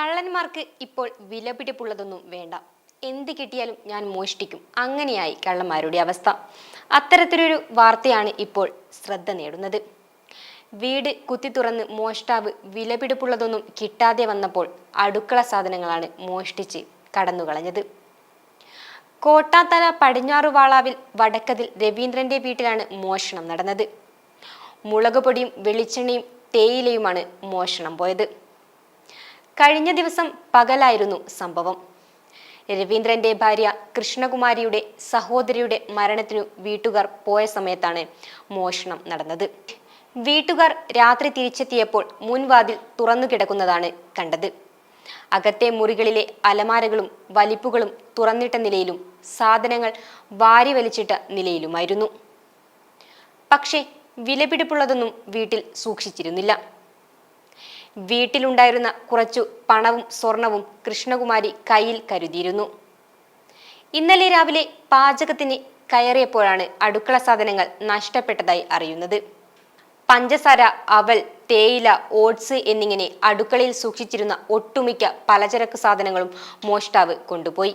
കള്ളന്മാർക്ക് ഇപ്പോൾ വിലപിടിപ്പുള്ളതൊന്നും വേണ്ട. എന്ത് കിട്ടിയാലും ഞാൻ മോഷ്ടിക്കും. അങ്ങനെയായി കള്ളന്മാരുടെ അവസ്ഥ. അത്തരത്തിലൊരു വാർത്തയാണ് ഇപ്പോൾ ശ്രദ്ധ നേടുന്നത്. വീട് കുത്തി തുറന്ന് മോഷ്ടാവ് വിലപിടിപ്പുള്ളതൊന്നും കിട്ടാതെ വന്നപ്പോൾ അടുക്കള സാധനങ്ങളാണ് മോഷ്ടിച്ച് കടന്നുകളഞ്ഞത്. കോട്ടാത്തല പടിഞ്ഞാറുവാളാവിൽ വടക്കതിൽ രവീന്ദ്രന്റെ വീട്ടിലാണ് മോഷണം നടന്നത്. മുളകുപൊടിയും വെളിച്ചെണ്ണയും തേയിലയുമാണ് മോഷണം പോയത്. കഴിഞ്ഞ ദിവസം പകലായിരുന്നു സംഭവം. രവീന്ദ്രന്റെ ഭാര്യ കൃഷ്ണകുമാരിയുടെ സഹോദരിയുടെ മരണത്തിനു വീട്ടുകാർ പോയ സമയത്താണ് മോഷണം നടന്നത്. വീട്ടുകാർ രാത്രി തിരിച്ചെത്തിയപ്പോൾ മുൻവാതിൽ തുറന്നു കിടക്കുന്നതാണ് കണ്ടത്. അകത്തെ മുറികളിലെ അലമാരകളും വലിപ്പുകളും തുറന്നിട്ട നിലയിലും സാധനങ്ങൾ വാരി വലിച്ചിട്ട നിലയിലുമായിരുന്നു. പക്ഷേ വിലപിടിപ്പുള്ളതൊന്നും വീട്ടിൽ സൂക്ഷിച്ചിരുന്നില്ല. വീട്ടിലുണ്ടായിരുന്ന കുറച്ചു പണവും സ്വർണവും കൃഷ്ണകുമാരി കയ്യിൽ കരുതിയിരുന്നു. ഇന്നലെ രാവിലെ പാചകത്തിന് കയറിയപ്പോഴാണ് അടുക്കള സാധനങ്ങൾ നഷ്ടപ്പെട്ടതായി അറിയുന്നത്. പഞ്ചസാര അവൽ തേയില ഓട്സ് എന്നിങ്ങനെ അടുക്കളയിൽ സൂക്ഷിച്ചിരുന്ന ഒട്ടുമിക്ക പലചരക്ക് സാധനങ്ങളും മോഷ്ടാവ് കൊണ്ടുപോയി.